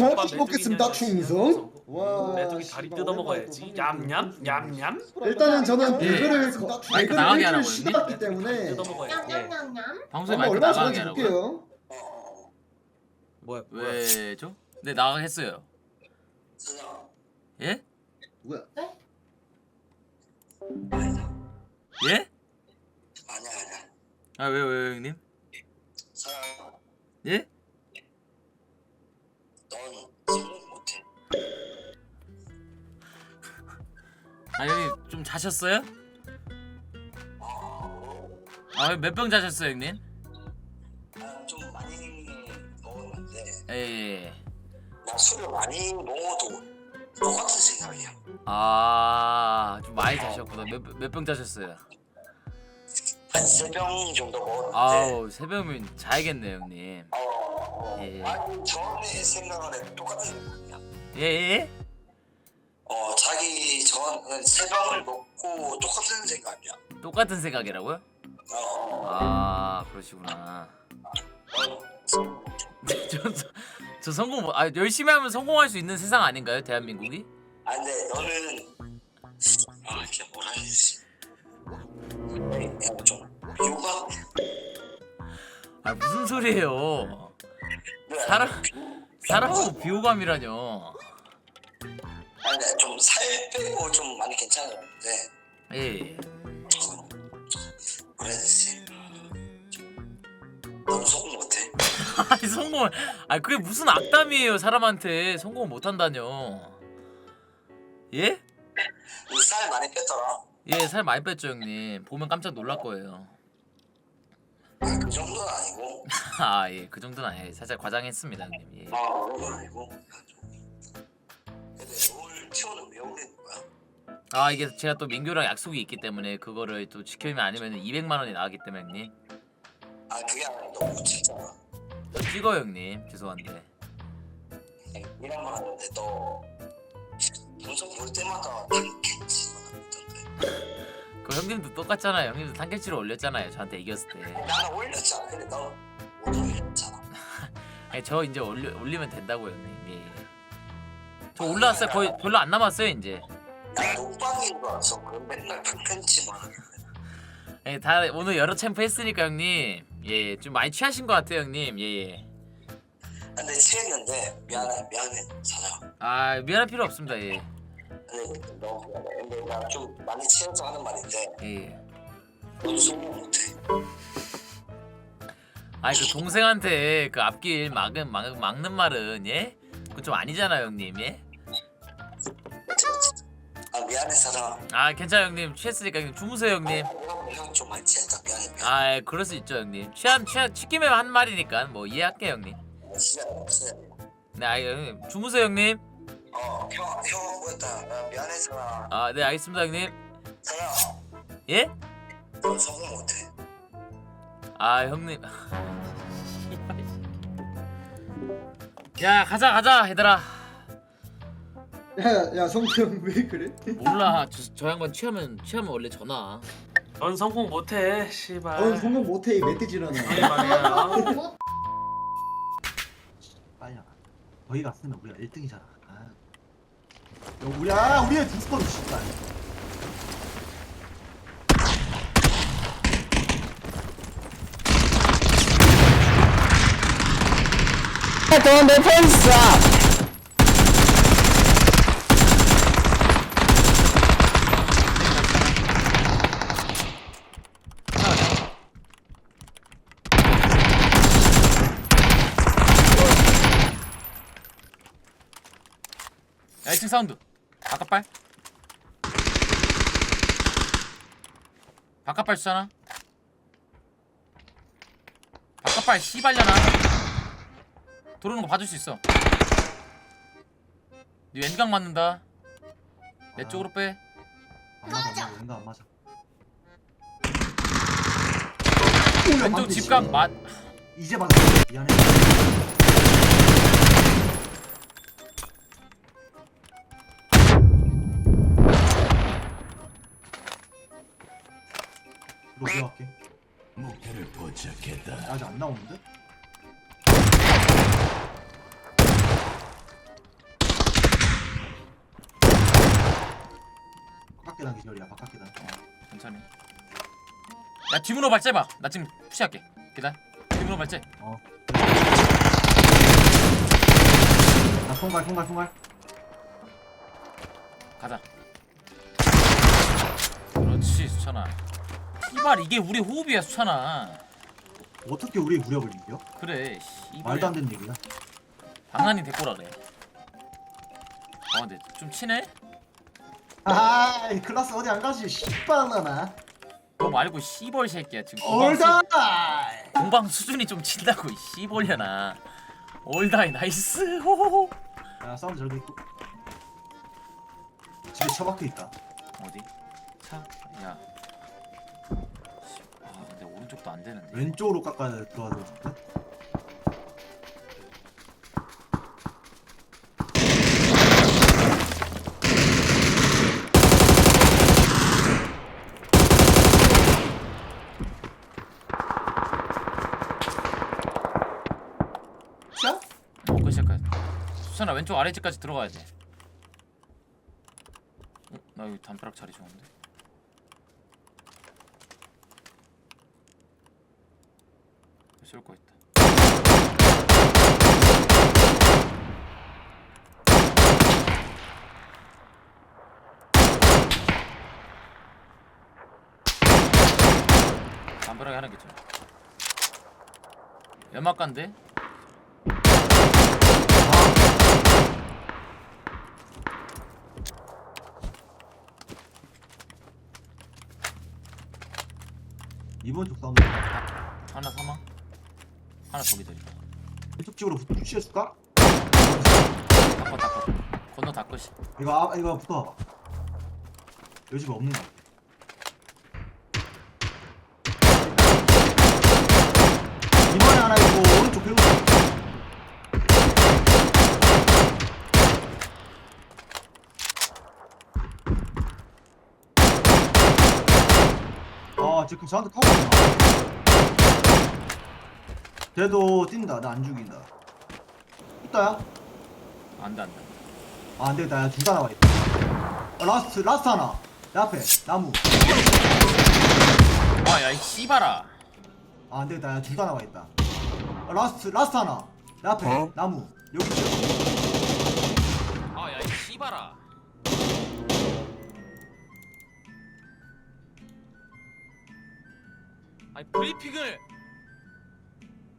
잘 오빠 먹겠습니다, 메뚜기 충성. 년이었어. 와, 메뚜기 다리 씨발, 뜯어 먹어야지. 오랜만에 또 얌얌 얌얌. 일단은 저는 예. 배그를 마이크 배그를 나가게 일주일 하라고 쉬었기 때문에 뜯어 먹어야지. 예. 냠냠냠냠. 방송에 한번 마이크 나가게 하라고요? 뭐야 뭐야. 왜죠? 네 나가겠어요. 예? 뭐야? 아니다 예? 아니야 아니야 아 왜요 왜요 형님? 사장 예? 넌 성공 못해 아 형님 좀 자셨어요? 아 몇 병 자셨어요 형님? 아, 좀 많이 먹었는데 예, 예. 나 술을 많이 먹어도 똑같은 생각이야 아좀 많이 자셨구나. 몇몇 병 자셨어요? 한 세 병 정도 먹었는데 아우 세 병이면 자야겠네 형님. 어, 어, 예. 아니 전에 생각은 해 똑같은 생각이야 예 예? 어 자기 전세 병을 먹고 똑같은 생각이야 똑같은 생각이라고요? 어, 아 그러시구나. 저, 저, 저 성공 못- 아 열심히 하면 성공할 수 있는 세상 아닌가요 대한민국이? 아 근데 너는 아 이게 뭐라 해야 되지 좀 요가 아 무슨 소리예요? 사람 사람하고 비호감이라뇨. 아니 근데 좀살 빼고 좀 많이 괜찮았는데 예. 어, 되지 너무 소금 못해 아니 성공을 아 그게 무슨 악담이에요 사람한테 성공 못 한다뇨. 예? 근데 살 많이 뺐더라 예살 많이 뺐죠 형님. 보면 깜짝 놀랄 거예요. 아, 그 정도는 아니고 아 예 그 정도는 아니에요. 살짝 과장했습니다 형님. 예. 아 그런 건 아니고 근데 롤 티오는 왜 올리는 거야? 아 이게 제가 또 민규랑 약속이 있기 때문에 그거를 또 지키면 아니면 200만 원이 나가기 때문에 형님. 아 그게 아니라 너못 찍잖아 저 찍어요 형님. 죄송한데. 말 하는데 너 방송 볼 때마다 tan겠지만 하던데 그 형님도 똑같잖아요. 형님도 탄캐치를 올렸잖아요. 저한테 이겼을 때. 나는 올렸잖아 근데 너못 올렸잖아 아니 저 이제 올려, 올리면 된다고 형님. 예. 저 올라왔어요. 거의 별로 안 남았어요 이제. 나 녹방인 거 알았어 맨날 하는데 예, 다 오늘 여러 챔프 했으니까 형님. 예, 좀 많이 취하신 것 같아요 형님. 예, 예. 근데 취했는데 미안해 미안해 사장 아 미안할 필요 없습니다. 예. 근데 너무 미안해 좀 많이 취해서 하는 말인데 예. 넌 성공 못해 아니 그 동생한테 그 앞길 막은 막, 막는 말은 예? 그건 좀 아니잖아요 형님. 예? 아 미안해 사장 아 괜찮아요 형님. 취했으니까 형님 주무세요 형님. 형좀 많이 취했다 미안해 미안해 아 예, 그럴 수 있죠 형님. 취한 취한 취기면 한 말이니까 뭐 이해할게요 형님. 네, 아 형님 주무세요 형님. 어형 형 뭐였다 나 미안해 사장 아네 알겠습니다 형님. 사장 예? 넌 성공 못해 아 형님. 야 가자 가자 얘들아. 야, 야 성태 형 왜 그래? 몰라 저, 저 양반 취하면 취하면 원래 전화. 넌 성공 못해. 씨발. 넌 성공 못해 이 멧돼지라는. 이 말이야. 뭐 아야 거기 갔으면 우리가 1등이잖아 아. 야, 우리야 우리의 디스코드 씨발 야 1층 사운드. 바깥발. 바깥발 쏘잖아. 바깥발 씨발려나. 들어오는 거 봐줄 수 있어. 네 왼각 맞는다. 내 쪽으로 빼. 안 맞아 안 맞아 왠가 안 맞아 왼쪽 집각 맞. 이제 맞아 미안해 공격할게. 목표를 뭐, 포착했다. 아직 안 나오는데? 바깥 계단 기절이야. 바깥 계단. 어. 괜찮아. 야 뒤문으로 발제 봐. 나 지금 푸시할게. 계단. 뒤문으로 발제. 어. 나 통발 통발 통발. 가자. 그렇지 수찬아. 씨발 이게 우리 호흡이야 수찬아. 어떻게 우리 무력을 이겨? 그래 말도 씨발 안 되는 얘기야. 방한이 데꼬라 그래. 아 근데 좀 치네? 아 클라스 어디 안 가지? 씨발라나. 너 말고 씨벌 새끼야 지금. 공방, 올다! 공방 수준이 좀 친다고 이 씨벌려나 올다이 나이스. 호호호. 야 사운드 잘돼 있고. 집에 처박혀 있다. 어디? 차? 야. 씨, 아 오른쪽도 안 되는데 왼쪽으로 깎아야 들어가야 되는데 자? 어 수찬아 왼쪽 아래집까지 들어가야 돼 어? 나 여기 담벼락 자리 좋은데? 쏠거 있다 담벼락에 하나 있잖아 연막간데? 이번 쪽 사운드 하나 사망 하나 저기 더 있다 왼쪽 집으로 푸시해줄까? 닦아 닦아. 건너 닦으시 이거 아, 이거 여기 집에 없는 거 같아 이번에 하나 있고 오른쪽 그리고 아 지금 저한테 있나? 쟤도 뛴다. 나 안 죽인다. 있다야 안돼 안돼. 아 안되겠다. 둘다 나와 있다. 어, 라스트 라스트 하나. 내 앞에 나무. 아야 이 씨발아. 아 안되겠다. 둘다 나와 있다. 어, 라스트 라스트 하나 내 앞에 나무 여기 있어 아야 이 씨발아 아니 브리핑을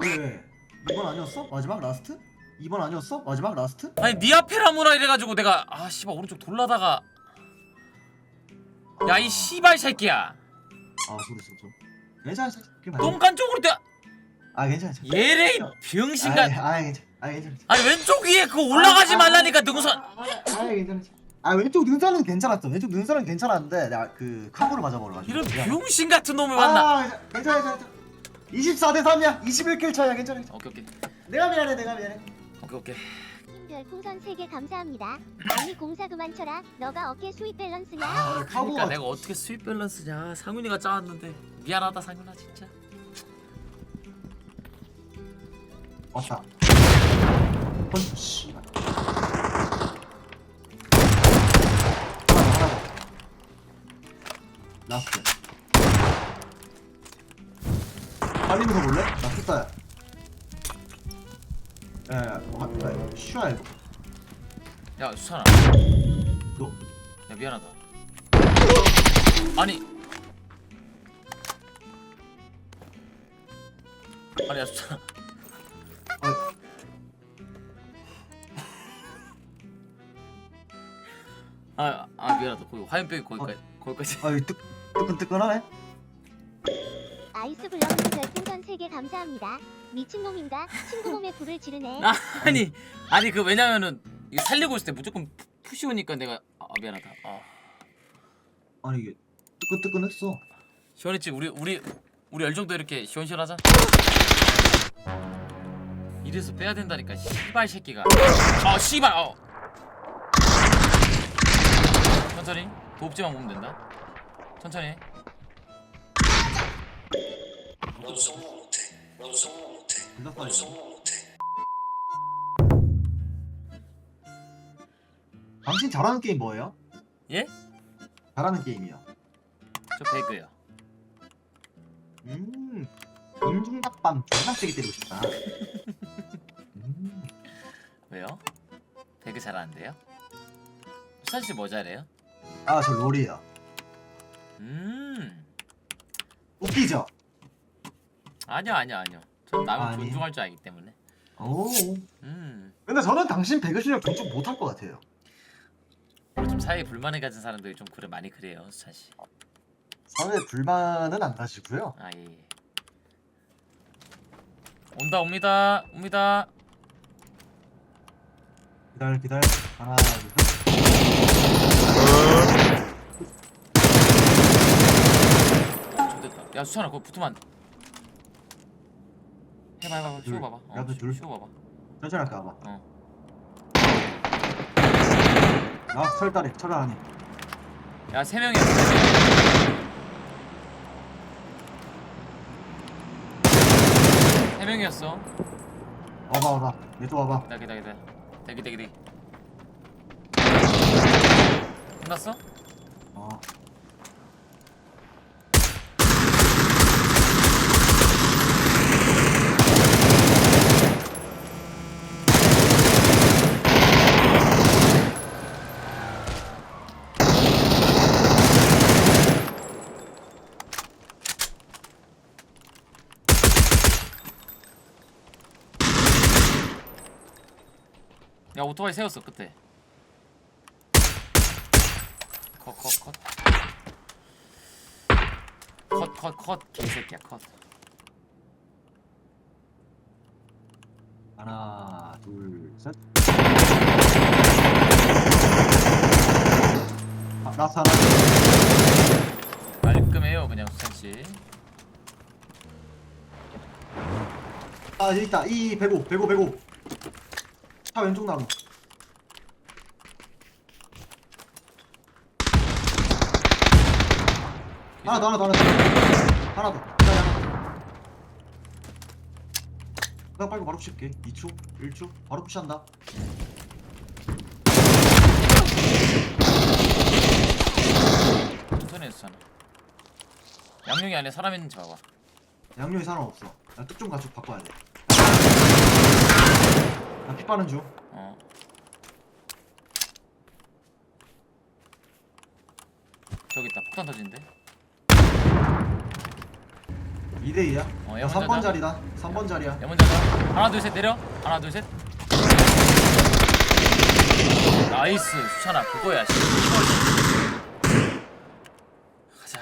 왜 왜? 이번 아니었어? 마지막 라스트? 이번 아니었어? 마지막 라스트? 아니 니 앞에 라무라 이래가지고 내가 아 씨발 오른쪽 돌라다가 야 이 씨발 새끼야 아 소리 소리 소리 괜찮아 괜찮아 그게 맞아. 똥간 쪽으로 돼 아 괜찮아 이 병신가 아, 아 괜찮아 아 괜찮아 아니 왼쪽 위에 그거 올라가지 말라니까 능선. 아, 아 괜찮아 아 왼쪽 능선은 괜찮았어. 왼쪽 능선은 괜찮았는데 내가 그 카고를 맞아버려가지고. 이런. 병신 같은 놈을 만나. 아 괜찮아 괜찮아 괜찮아 24대 3이야. 21킬 차이야. 괜찮아 괜찮아 오케이 오케이. 내가 미안해 내가 미안해. 오케이 오케이. 별풍선 3개 감사합니다. 아니 공사 그만 쳐라. 너가 어깨 수입 밸런스냐? 아 그러니까 카고가 내가 어떻게 수입 밸런스냐? 상윤이가 짜왔는데. 미안하다 상윤아 진짜 왔다. 펀치 씨발. 하나 더, 하나 더. 라스트. 빨리면서 볼래? 나 숫자야 야야 야, 쉬어야 이거 야 수찬아. 너. 야 미안하다. 아니. 아니 야 수찬아 아, 아, 아 미안하다. 거기 화염병이 거기까지 거기까지. 아, 뜨, 뜨끈뜨끈하네? 아이스 블럭스 별풍선 3개 감사합니다. 미친놈인가? 친구 몸에 불을 지르네. 아, 아니 아니 그 왜냐면은 이거 살리고 있을 때 무조건 푸시 오니까 내가 아 미안하다. 아. 아니 이게 뜨끈뜨끈했어. 시원했지 우리 우리 우리 열정도 이렇게 시원시원하자. 이래서 빼야 된다니까 씨발 새끼가. 아 씨발 어 천천히 도읍지만 보면 된다 천천히 성공 못해. 성공 못해. 성공 못해. 당신 잘하는 게임 뭐예요? 예? 잘하는 게임이요. 저 배그요. 음, 임중닭밤 존나 세게 때리고 싶다. 음, 왜요? 배그 잘하는데요? 수찬 씨뭐 잘해요? 아, 저 롤이요. 음 웃기죠? 아니요 아니요 아니요. 전 남을 아니. 존중할 줄 알기 때문에. 오. 음 근데 저는 당신 배그 실력 존중 못할 것 같아요. 요즘 사회에 불만을 가진 사람들이 좀 그래 많이 그래요 수찬 씨. 사회 불만은 안 가시고요. 아 예. 예. 온다 옵니다 옵니다. 기다려, 기다려. 하나, 둘, 셋. 어, 좋됐다. 야 수찬아 그거 붙으면 안 돼. 해봐 해봐 해봐 둘. 봐봐. 어, 야, 그 쉬- 둘. 쉬고 봐봐. 천천히 할까 봐. 어. 아, 철다리, 철아 아니. 야세 명이야. 세 명. 명이었어. 와봐, 와봐. 얘도 와봐. 기다 기다 기다. 대기 대기 대기. 끝났어? 어. 오토바이 세웠어 끝에. 컷컷 컷. 컷컷컷 개새끼야 컷. 하나, 둘, 셋. 아, 라스 하나. 깔끔해요 그냥 수찬 씨. 아, 여기 있다. 이, 105, 105, 105. 차 왼쪽 나무. 하나 더, 하나 더, 하나 더. 하나 더. 기다려, 하나 더. 나 빨리 바로 푸실게. 2초, 1초. 바로 푸시한다. 천천히 해 수찬아. 양용이 안에 사람 있는지 봐봐. 양념이 사람 없어. 나 특종 가축 바꿔야 돼. 나피 빠는 중. 어. 저기 있다 폭탄 터진대. 2대2야. 어, 야, 야문 3번 자자. 자리다. 3번 자리야. 야문 잡아. 하나 둘 셋 내려. 하나 둘 셋. 나이스 수찬아 그거야. 씨. 이거. 가자.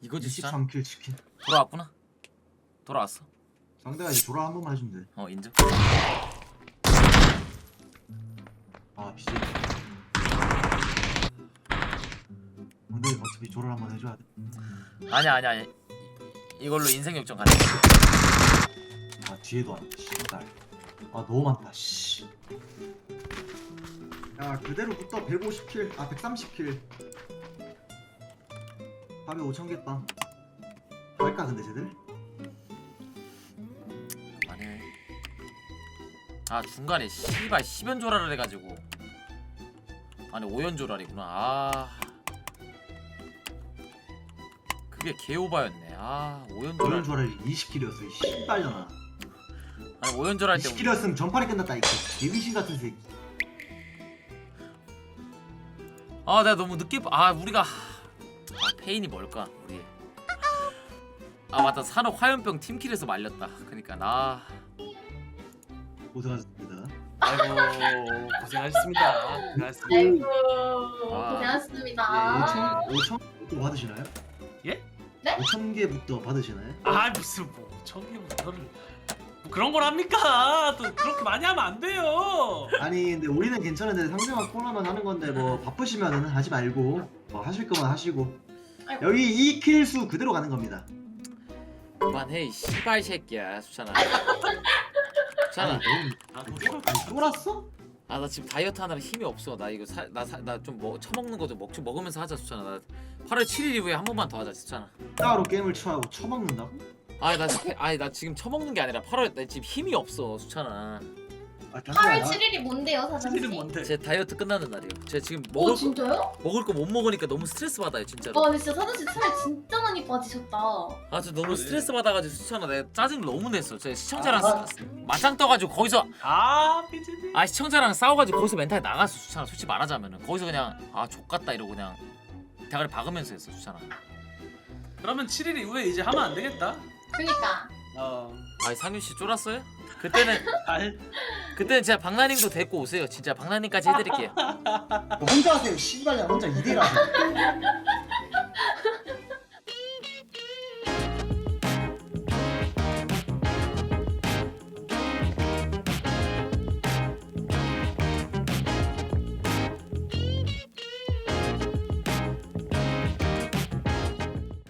이거지 수찬. 23킬 치킨. 돌아왔구나. 돌아왔어. 상대가 이제 조라 한 번만 해주면 돼. 어 인정. 아, 비지. 근데 어차피 조를 한번 해줘야 돼. 아니야 아니야 아니야. 이- 이걸로 인생 역전 가능. 아, 뒤에도 안 돼. 씨발. 아, 너무 많다. 씨. 야, 그대로 붙어 150킬. 아, 130킬. 밥에 5천 개 빵. 할까 근데 쟤들? 아니. 아 중간에 씨발 10연 조라를 해가지고. 아니 5연 조라리구나. 아. 그게 개오바였네. 아 5연 조라. 이런 조를 20킬이었어. 이 씨발려나. 아니 5연 조라 할때 20킬이었으면 전파리 끝났다 이거. 개귀신 같은 새끼. 아 내가 너무 늦게 봐- 아 우리가 아 페인이 뭘까 우리 아 맞다 산업 화염병 팀킬에서 말렸다 그러니까 나 고생하셨습니다. 아이고 고생하셨습니다. 고생하셨습니다. 아이고 와. 고생하셨습니다. 예, 5천 5천부터 받으시나요? 예? 네? 5천 개부터 받으시나요? 아 무슨 뭐 저기부터를 뭐 그런 걸 합니까? 또 그렇게 많이 하면 안 돼요. 아니 근데 우리는 괜찮은데 상대방 코너만 하는 건데 뭐 바쁘시면은 하지 말고 뭐 하실 거만 하시고 아이고. 여기 이 킬 수 그대로 가는 겁니다. 그만해 이 씨발 새끼야 수찬아 수찬아 아, 아니 쫄았어? 아 나 지금 다이어트 하느라 힘이 없어 나 이거 나나좀 뭐, 처먹는 거 좀 먹, 좀 먹으면서 하자 수찬아 나 8월 7일 이후에 한 번만 더 하자 수찬아 따로 게임을 취하고 처먹는다고? 아니 나 지금 아니 나 지금 처먹는 게 아니라 8월 나 지금 힘이 없어 수찬아 아 당연히 8월 7일이 뭔데요 사장님? 사실은 뭔데? 제 다이어트 끝나는 날이에요. 제가 지금 오 먹을 거, 진짜요? 먹을 거 못 먹으니까 너무 스트레스 받아요 진짜로. 와 근데 진짜 사장님 살 진짜 많이 빠지셨다 아 저 너무 그래. 스트레스 받아가지고 수찬아 내가 짜증 너무 냈어. 제 시청자랑 아. 싸- 맞짱 떠가지고 거기서 아 삐지님. 아 시청자랑 싸워가지고 거기서 멘탈 나갔어 수찬아 솔직히 말하자면은 거기서 그냥 아 족같다 이러고 그냥 대가리 박으면서 했어 수찬아. 그러면 7일 이후에 이제 하면 안 되겠다. 그니까 어. 아니 상윤 씨 쫄았어요? 그때는 알. 그때는 진짜 박나님도 데리고 오세요. 진짜 박나님까지 해드릴게요. 혼자 하세요 씨발야 혼자 이대라